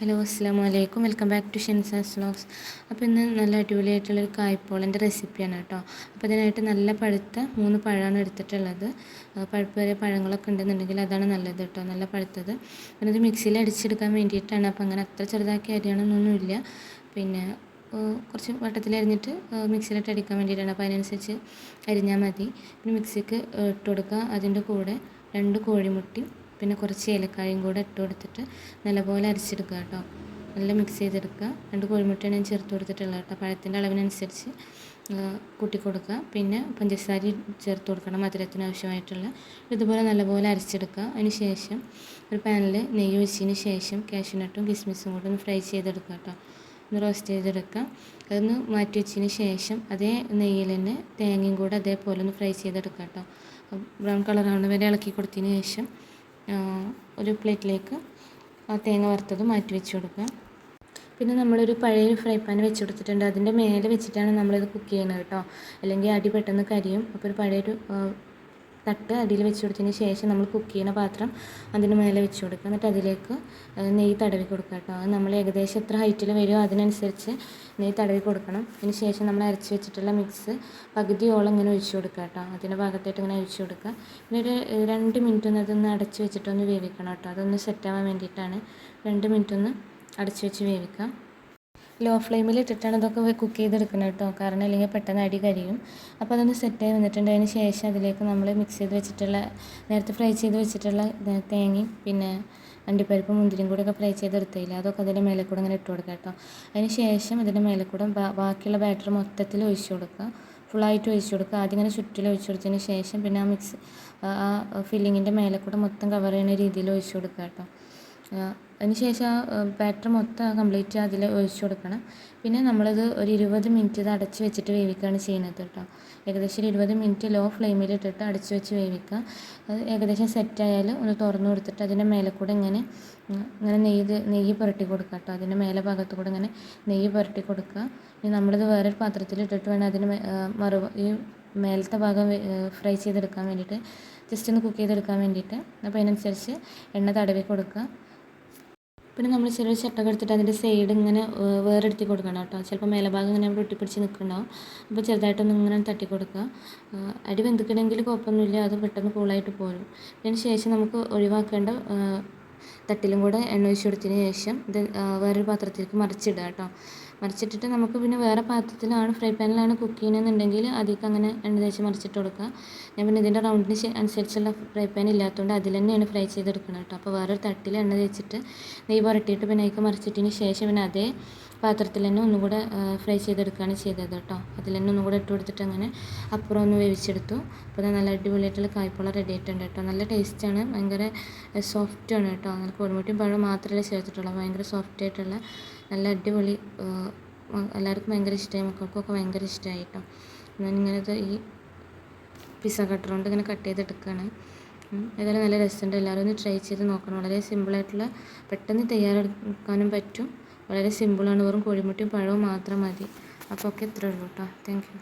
Hello അസ്സാം വലൈക്കും welcome back to Shenza's vlogs അപ്പോൾ ഇന്ന് നല്ല അടിപൊളിയായിട്ടുള്ളൊരു കായ്പോളന്റെ റെസിപ്പിയാണ് കേട്ടോ. അപ്പോൾ അതിനായിട്ട് നല്ല പഴുത്ത മൂന്ന് പഴമാണ് എടുത്തിട്ടുള്ളത്. പഴുപ്പ് വരെ പഴങ്ങളൊക്കെ ഉണ്ടെന്നുണ്ടെങ്കിൽ അതാണ് നല്ലത് കേട്ടോ നല്ല പഴുത്തത്. പിന്നെ ഇത് മിക്സിയിൽ അടിച്ചെടുക്കാൻ വേണ്ടിയിട്ടാണ്. അപ്പോൾ അങ്ങനെ അത്ര ചെറുതാക്കി അരിയണമെന്നൊന്നുമില്ല പിന്നെ കുറച്ച് വട്ടത്തിൽ അരിഞ്ഞിട്ട് മിക്സിയിലിട്ട് അടിക്കാൻ വേണ്ടിയിട്ടാണ്. അപ്പോൾ അതിനനുസരിച്ച് അരിഞ്ഞാൽ മതി. പിന്നെ മിക്സിക്ക് ഇട്ട് കൊടുക്കുക. അതിന്റെ കൂടെ രണ്ട് കോഴിമുട്ടയും പിന്നെ കുറച്ച് ഏലക്കായും കൂടെ ഇട്ട് കൊടുത്തിട്ട് നല്ലപോലെ അരച്ചെടുക്കുക കേട്ടോ. നല്ല മിക്സ് ചെയ്തെടുക്കുക. രണ്ട് കോഴിമുട്ടയാണ് ഞാൻ ചേർത്ത് കൊടുത്തിട്ടുള്ളത് കേട്ടോ. പഴത്തിന്റെ അളവിനനുസരിച്ച് കൂട്ടി കൊടുക്കുക. പിന്നെ പഞ്ചസാര ചേർത്ത് കൊടുക്കണം മധുരത്തിന് ആവശ്യമായിട്ടുള്ള. ഇതുപോലെ നല്ലപോലെ അരച്ചെടുക്കുക. അതിന് ശേഷം ഒരു പാനിൽ നെയ്യ് ഒഴിച്ചതിന് ശേഷം കാഷ്യൂനട്ടും കിസ്മിസും കൂടെ ഒന്ന് ഫ്രൈ ചെയ്തെടുക്കുക കേട്ടോ. ഒന്ന് റോസ്റ്റ് ചെയ്തെടുക്കുക. അതൊന്ന് മാറ്റി വെച്ചതിന് ശേഷം അതേ നെയ്യിൽ തന്നെ തേങ്ങയും കൂടെ അതേപോലെ ഒന്ന് ഫ്രൈ ചെയ്തെടുക്കുക കേട്ടോ. ബ്രൗൺ കളറാവുന്ന വരെ ഇളക്കി കൊടുത്തതിന് ശേഷം ഒരു പ്ലേറ്റിലേക്ക് ആ തേങ്ങ വറുത്തത് മാറ്റി വെച്ച് കൊടുക്കുക. പിന്നെ നമ്മളൊരു പഴയ ഫ്രൈ പാൻ വെച്ച് കൊടുത്തിട്ടുണ്ട്. അതിന്റെ മേലെ വെച്ചിട്ടാണ് നമ്മളിത് കുക്ക് ചെയ്യുന്നത് കേട്ടോ. അല്ലെങ്കിൽ അടി പെട്ടെന്ന് കരിയും. അപ്പോൾ ഒരു പഴയൊരു തട്ട് അടിയിൽ വെച്ച് കൊടുത്തതിന് ശേഷം നമ്മൾ കുക്ക് ചെയ്യുന്ന പാത്രം അതിന് മേലെ വെച്ച് കൊടുക്കുക. എന്നിട്ട് അതിലേക്ക് നെയ്യ് തടവി കൊടുക്കുക കേട്ടോ. നമ്മൾ ഏകദേശം എത്ര ഹൈറ്റിൽ വരുമോ അതിനനുസരിച്ച് നെയ്യ് തടവി കൊടുക്കണം. അതിന് ശേഷം നമ്മൾ അരച്ച് വെച്ചിട്ടുള്ള മിക്സ് പകുതിയോളം ഇങ്ങനെ ഒഴിച്ച് കൊടുക്കുക കേട്ടോ. അതിന്റെ ഭാഗത്തായിട്ട് ഇങ്ങനെ ഒഴിച്ച് കൊടുക്കുക. പിന്നെ ഒരു രണ്ട് മിനിറ്റ് ഒന്ന് അതൊന്ന് അടച്ച് വെച്ചിട്ടൊന്ന് വേവിക്കണം കേട്ടോ. അതൊന്ന് സെറ്റാവാൻ വേണ്ടിയിട്ടാണ് രണ്ട് മിനിറ്റ് ഒന്ന് അടച്ച് വെച്ച് വേവിക്കാം ലോ ഫ്ലെയിമിൽ ഇട്ടിട്ടാണ് ഇതൊക്കെ കുക്ക് ചെയ്തെടുക്കുന്നത് കേട്ടോ. കാരണം അല്ലെങ്കിൽ പെട്ടെന്ന് അടി കരിയും. അപ്പോൾ അതൊന്ന് സെറ്റായി വന്നിട്ടുണ്ട് അതിന് ശേഷം അതിലേക്ക് നമ്മൾ മിക്സ് ചെയ്ത് വെച്ചിട്ടുള്ള നേരത്തെ ഫ്രൈ ചെയ്ത് വെച്ചിട്ടുള്ള തേങ്ങയും പിന്നെ അണ്ടിപ്പരിപ്പ് മുന്തിരിയും കൂടെ ഒക്കെ ഫ്രൈ ചെയ്തെടുത്തില്ല അതൊക്കെ അതിന്റെ മേലെ കൂടെ ഇങ്ങനെ ഇട്ട് കൊടുക്കുക കേട്ടോ. അതിന് ശേഷം ഇതിന്റെ മേലെ കൂടെ ബാക്കിയുള്ള ബാറ്റർ മൊത്തത്തിൽ ഒഴിച്ചു കൊടുക്കുക. ഫുള്ളായിട്ട് ഒഴിച്ചു കൊടുക്കുക. ആദ്യം ഇങ്ങനെ ചുറ്റിൽ ഒഴിച്ചു കൊടുത്തതിന് ശേഷം പിന്നെ ആ മിക്സ് ആ ഫില്ലിങ്ങിന്റെ മേലെ കൂടെ മൊത്തം കവർ ചെയ്യുന്ന രീതിയിൽ ഒഴിച്ചു കൊടുക്കുക കേട്ടോ. അതിന് ശേഷം ആ ബാറ്റർ മൊത്തം കംപ്ലീറ്റ് അതിൽ ഒഴിച്ച് കൊടുക്കണം. പിന്നെ നമ്മളത് ഒരു ഇരുപത് മിനിറ്റ് ഇത് അടച്ച് വെച്ചിട്ട് വേവിക്കുകയാണ് ചെയ്യുന്നത് കേട്ടോ. ഏകദേശം ഒരു ഇരുപത് മിനിറ്റ് ലോ ഫ്ലെയിമിൽ ഇട്ടിട്ട് അടച്ച് വെച്ച് വേവിക്കുക. അത് ഏകദേശം സെറ്റായാൽ ഒന്ന് തുറന്നു കൊടുത്തിട്ട് അതിന്റെ മേലെ കൂടെ ഇങ്ങനെ ഇങ്ങനെ നെയ്യ് നെയ്യ് പുരട്ടി കൊടുക്കുക കേട്ടോ. അതിന്റെ മേലെ ഭാഗത്ത് കൂടെ ഇങ്ങനെ നെയ്യ് പുരട്ടി കൊടുക്കുക. ഇനി നമ്മളിത് വേറൊരു പാത്രത്തിൽ ഇട്ടിട്ട് വേണം അതിന് മറു ഈ മേലത്തെ ഭാഗം ഫ്രൈ ചെയ്തെടുക്കാൻ വേണ്ടിയിട്ട്. ജസ്റ്റ് ഒന്ന് കുക്ക് ചെയ്തെടുക്കാൻ വേണ്ടിയിട്ട്. അപ്പോൾ അതിനനുസരിച്ച് എണ്ണ തടവി കൊടുക്കുക. പിന്നെ നമ്മൾ ചെറിയ ചട്ടകം എടുത്തിട്ട് അതിന്റെ സൈഡ് ഇങ്ങനെ വേറെ വേറെടുത്തി കൊടുക്കണം കേട്ടോ. ചിലപ്പോൾ മേലഭാഗം ഇങ്ങനെ അവിടെ ഒട്ടിപ്പിടിച്ച് നിൽക്കുന്നുണ്ടാവും അപ്പോൾ ചെറുതായിട്ടൊന്ന് ഇങ്ങനെ തട്ടി കൊടുക്കുക. അടി വെന്തിക്കണമെങ്കിൽ കുഴപ്പമൊന്നുമില്ല. അത് പെട്ടെന്ന് കൂളായിട്ട് പോരും. അതിന് ശേഷം നമുക്ക് ഒഴിവാക്കേണ്ട തട്ടിലും കൂടെ എണ്ണ ഒഴിച്ച് കൊടുത്തതിന് ശേഷം ഇത് വേറൊരു പാത്രത്തിലേക്ക് മറിച്ചിടുക കേട്ടോ. മറിച്ചിട്ടിട്ട് നമുക്ക് പിന്നെ വേറെ പാത്രത്തിലാണ് ഫ്രൈ പാനിലാണ് കുക്ക് ചെയ്യണമെന്നുണ്ടെങ്കിൽ അതിലേക്ക് അങ്ങനെ എണ്ണ തേച്ച് മറിച്ചിട്ട് കൊടുക്കുക. ഞാൻ പിന്നെ ഇതിന്റെ റൗണ്ടിന് അനുസരിച്ചുള്ള ഫ്രൈ പാൻ ഇല്ലാത്തതുകൊണ്ട് അതിൽ തന്നെയാണ് ഫ്രൈ ചെയ്തെടുക്കുന്നത് കേട്ടോ. അപ്പോൾ വേറൊരു തട്ടിൽ എണ്ണ തേച്ചിട്ട് നെയ്യ് പുരട്ടിയിട്ട് പിന്നെ അതിലേക്ക് മറിച്ചിട്ടതിന് ശേഷം പിന്നെ അതേ പാത്രത്തിൽ തന്നെ ഒന്നും കൂടെ ഫ്രൈ ചെയ്തെടുക്കുകയാണ് ചെയ്തത് കേട്ടോ. അതിൽ തന്നെ ഒന്നും കൂടെ ഇട്ട് കൊടുത്തിട്ട് അങ്ങനെ അപ്പുറം ഒന്ന് വേവിച്ചെടുത്തു. അപ്പോൾ അത് നല്ല അടിപൊളിയായിട്ടുള്ള കായ്പോള റെഡി ആയിട്ടുണ്ട് കേട്ടോ. നല്ല ടേസ്റ്റാണ് ഭയങ്കര സോഫ്റ്റ് ആണ് കേട്ടോ. നല്ല കോഴിമുട്ടിയും പഴം മാത്രമല്ല ചേർത്തിട്ടുള്ളൂ. ഭയങ്കര സോഫ്റ്റ് ആയിട്ടുള്ള നല്ല അടിപൊളി എല്ലാവർക്കും ഭയങ്കര ഇഷ്ടമായി മക്കൾക്കൊക്കെ ഭയങ്കര ഇഷ്ടമായി കേട്ടോ ഞാനിങ്ങനത്തെ ഈ പിസ്സ കട്ടർ കൊണ്ട് ഇങ്ങനെ കട്ട് ചെയ്തെടുക്കുകയാണ്. ഏതായാലും നല്ല രസമുണ്ട്. എല്ലാവരും ഒന്ന് ട്രൈ ചെയ്ത് നോക്കണം. വളരെ സിമ്പിളായിട്ടുള്ള പെട്ടെന്ന് തയ്യാറെടുക്കാനും പറ്റും. വളരെ സിമ്പിളാണ് വെറും കോഴിമുട്ടിയും പഴവും മാത്രം മതി. അപ്പോൾ ഒക്കെ ഇത്രയേ ഉള്ളൂ കേട്ടോ താങ്ക് യു